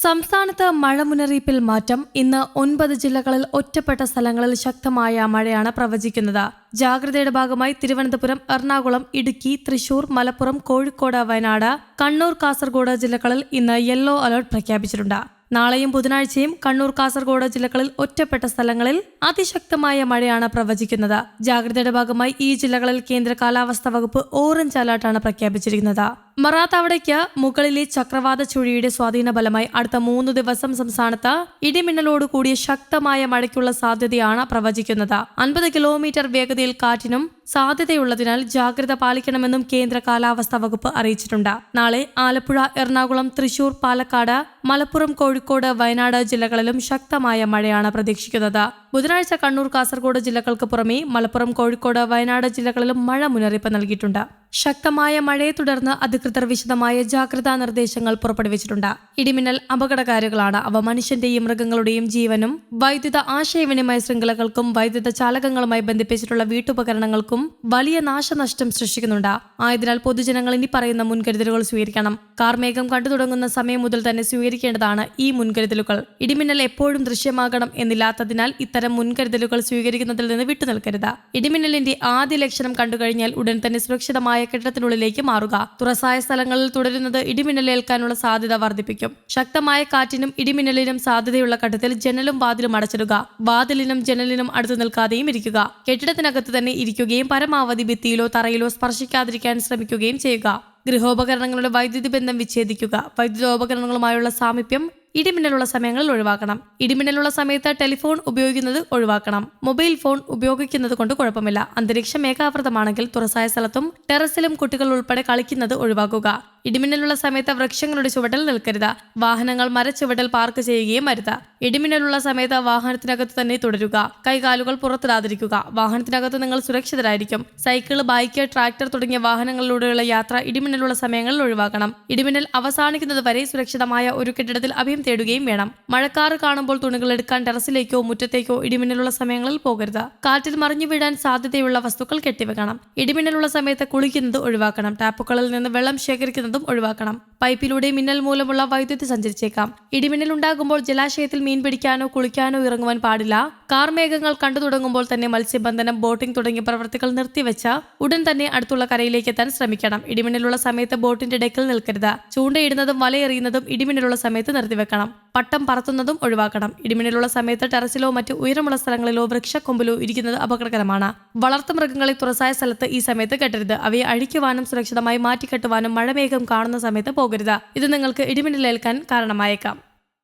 സംസ്ഥാനത്ത് മഴ മുന്നറിയിപ്പിൽ മാറ്റം. ഇന്ന് ഒൻപത് ജില്ലകളിൽ ഒറ്റപ്പെട്ട സ്ഥലങ്ങളിൽ ശക്തമായ മഴയാണ് പ്രവചിക്കുന്നത്. ജാഗ്രതയുടെ ഭാഗമായി തിരുവനന്തപുരം എറണാകുളം ഇടുക്കി തൃശൂർ മലപ്പുറം കോഴിക്കോട് വയനാട് കണ്ണൂർ കാസർഗോഡ് ജില്ലകളിൽ ഇന്ന് യെല്ലോ അലർട്ട് പ്രഖ്യാപിച്ചിട്ടുണ്ട്. നാളെയും ബുധനാഴ്ചയും കണ്ണൂർ കാസർഗോഡ് ജില്ലകളിൽ ഒറ്റപ്പെട്ട സ്ഥലങ്ങളിൽ അതിശക്തമായ മഴയാണ് പ്രവചിക്കുന്നത്. ജാഗ്രതയുടെ ഭാഗമായി ഈ ജില്ലകളിൽ കേന്ദ്ര കാലാവസ്ഥാ വകുപ്പ് ഓറഞ്ച് അലർട്ടാണ് പ്രഖ്യാപിച്ചിരിക്കുന്നത്. മറാത്താവടയ്ക്ക് മുകളിലെ ചക്രവാത ചുഴിയുടെ സ്വാധീന ഫലമായി അടുത്ത മൂന്ന് ദിവസം സംസ്ഥാനത്ത് ഇടിമിന്നലോട് കൂടിയ ശക്തമായ മഴയ്ക്കുള്ള സാധ്യതയാണ് പ്രവചിക്കുന്നത്. അൻപത് കിലോമീറ്റർ വേഗതയിൽ കാറ്റിനും സാധ്യതയുള്ളതിനാൽ ജാഗ്രത പാലിക്കണമെന്നും കേന്ദ്ര കാലാവസ്ഥാ വകുപ്പ് അറിയിച്ചിട്ടുണ്ട്. നാളെ ആലപ്പുഴ എറണാകുളം തൃശൂർ പാലക്കാട് മലപ്പുറം കോഴിക്കോട് വയനാട് ജില്ലകളിലും ശക്തമായ മഴയാണ് പ്രതീക്ഷിക്കുന്നത്. ബുധനാഴ്ച കണ്ണൂർ കാസർഗോഡ് ജില്ലകൾക്ക് പുറമെ മലപ്പുറം കോഴിക്കോട് വയനാട് ജില്ലകളിലും മഴ മുന്നറിയിപ്പ് നൽകിയിട്ടുണ്ട്. ശക്തമായ മഴയെ തുടർന്ന് അധികൃതർ വിശദമായ ജാഗ്രതാ നിർദ്ദേശങ്ങൾ പുറപ്പെടുവിച്ചിട്ടുണ്ട്. ഇടിമിന്നൽ അപകടകാരികളാണ് അവ മനുഷ്യന്റെയും മൃഗങ്ങളുടെയും ജീവനും വൈദ്യുത ആശയവിനിമയ ശൃംഖലകൾക്കും വൈദ്യുത ചാലകങ്ങളുമായി ബന്ധിപ്പിച്ചിട്ടുള്ള വീട്ടുപകരണങ്ങൾക്കും വലിയ നാശനഷ്ടം സൃഷ്ടിക്കുന്നുണ്ട്. ആയതിനാൽ പൊതുജനങ്ങൾ ഇനി പറയുന്ന മുൻകരുതലുകൾ സ്വീകരിക്കണം. കാർമേഘം കണ്ടു തുടങ്ങുന്ന സമയം മുതൽ തന്നെ സ്വീകരിക്കേണ്ടതാണ് ഈ മുൻകരുതലുകൾ. ഇടിമിന്നൽ എപ്പോഴും ദൃശ്യമാകണം എന്നില്ലാത്തതിനാൽ ഇത്തരം മുൻകരുതലുകൾ സ്വീകരിക്കുന്നതിൽ നിന്ന് വിട്ടുനിൽക്കരുത്. ഇടിമിന്നലിന്റെ ആദ്യ ലക്ഷണം കണ്ടുകഴിഞ്ഞാൽ ഉടൻ തന്നെ സുരക്ഷിതമായ കെട്ടിടത്തിനുള്ളിലേക്ക് മാറുക. തുറസായ സ്ഥലങ്ങളിൽ തുടരുന്നത് ഇടിമിന്നലേൽക്കാനുള്ള സാധ്യത വർദ്ധിപ്പിക്കും. ശക്തമായ കാറ്റിനും ഇടിമിന്നലിനും സാധ്യതയുള്ള ഘട്ടത്തിൽ ജനലും വാതിലും അടച്ചിടുക. വാതിലിനും ജനലിനും അടുത്തു നിൽക്കാതെയും ഇരിക്കുക. കെട്ടിടത്തിനകത്ത് തന്നെ ഇരിക്കുകയും പരമാവധി ഭിത്തിയിലോ തറയിലോ സ്പർശിക്കാതിരിക്കാൻ ശ്രമിക്കുകയും ചെയ്യുക. ഗൃഹോപകരണങ്ങളുടെ വൈദ്യുതി ബന്ധം വിച്ഛേദിക്കുക. വൈദ്യുതോപകരണങ്ങളുമായുള്ള സാമീപ്യം ഇടിമിന്നലുള്ള സമയങ്ങളിൽ ഒഴിവാക്കണം. ഇടിമിന്നലുള്ള സമയത്ത് ടെലിഫോൺ ഉപയോഗിക്കുന്നത് ഒഴിവാക്കണം. മൊബൈൽ ഫോൺ ഉപയോഗിക്കുന്നത് കൊണ്ട് കുഴപ്പമില്ല. അന്തരീക്ഷം മേഘാവൃതമാണെങ്കിൽ തുറസായ സ്ഥലത്തും ടെറസിലും കുട്ടികൾ ഉൾപ്പെടെ കളിക്കുന്നത് ഒഴിവാക്കുക. ഇടിമിന്നലുള്ള സമയത്ത് വൃക്ഷങ്ങളുടെ ചുവട്ടിൽ നിൽക്കരുത്. വാഹനങ്ങൾ മരച്ചുവട്ടിൽ പാർക്ക് ചെയ്യുകയും അരുത്. ഇടിമിന്നലുള്ള സമയത്ത് വാഹനത്തിനകത്ത് തന്നെ തുടരുക. കൈകാലുകൾ പുറത്തിടാതിരിക്കുക. വാഹനത്തിനകത്ത് നിങ്ങൾ സുരക്ഷിതരായിരിക്കും. സൈക്കിൾ ബൈക്ക് ട്രാക്ടർ തുടങ്ങിയ വാഹനങ്ങളിലൂടെയുള്ള യാത്ര ഇടിമിന്നലുള്ള സമയങ്ങളിൽ ഒഴിവാക്കണം. ഇടിമിന്നൽ അവസാനിക്കുന്നത് വരെ സുരക്ഷിതമായ ഒരു കെട്ടിടത്തിൽ അഭയം തേടുകയും വേണം. മഴക്കാറ് കാണുമ്പോൾ തുണികൾ എടുക്കാൻ ടെറസിലേക്കോ മുറ്റത്തേക്കോ ഇടിമിന്നലുള്ള സമയങ്ങളിൽ പോകരുത്. കാറ്റിൽ മറിഞ്ഞു വീഴാൻ സാധ്യതയുള്ള വസ്തുക്കൾ കെട്ടിവെക്കണം. ഇടിമിന്നലുള്ള സമയത്ത് കുളിക്കുന്നത് ഒഴിവാക്കണം. ടാപ്പുകളിൽ നിന്ന് വെള്ളം ശേഖരിക്കുന്നതും ഒഴിവാക്കണം. പൈപ്പിലൂടെ മിന്നൽ മൂലമുള്ള വൈദ്യുതി സഞ്ചരിച്ചേക്കാം. ഇടിമിന്നൽ ഉണ്ടാകുമ്പോൾ ജലാശയത്തിൽ മീൻ പിടിക്കാനോ കുളിക്കാനോ ഇറങ്ങുവാൻ പാടില്ല. കാർമേഘങ്ങൾ കണ്ടു തുടങ്ങുമ്പോൾ തന്നെ മത്സ്യബന്ധനം ബോട്ടിംഗ് തുടങ്ങിയ പ്രവൃത്തികൾ നിർത്തിവെച്ച ഉടൻ തന്നെ അടുത്തുള്ള കരയിലേക്ക് എത്താൻ ശ്രമിക്കണം. ഇടിമിന്നലുള്ള സമയത്ത് ബോട്ടിന്റെ ഡെക്കിൽ നിൽക്കരുത്. ചൂണ്ടയിടുന്നതും വലയെറിയുന്നതും ഇടിമിന്നലുള്ള സമയത്ത് നിർത്തിവെക്കണം. പട്ടം പറത്തുന്നതും ഒഴിവാക്കണം. ഇടിമിന്നലുള്ള സമയത്ത് ടെറസിലോ മറ്റ് ഉയരമുള്ള സ്ഥലങ്ങളിലോ വൃക്ഷക്കൊമ്പിലോ ഇരിക്കുന്നത് അപകടകരമാണ്. വളർത്തു മൃഗങ്ങളെ തുറസായ സ്ഥലത്ത് ഈ സമയത്ത് കെട്ടരുത്. അവയെ അഴിക്കുവാനും സുരക്ഷിതമായി മാറ്റിക്കെട്ടുവാനും മഴമേഘം കാണുന്ന സമയത്ത് പോകരുത്. ഇത് നിങ്ങൾക്ക് ഇടിമിന്നലേൽക്കാൻ കാരണമായേക്കാം.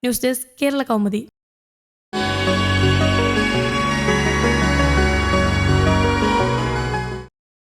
News desk Kerala Kaumudi.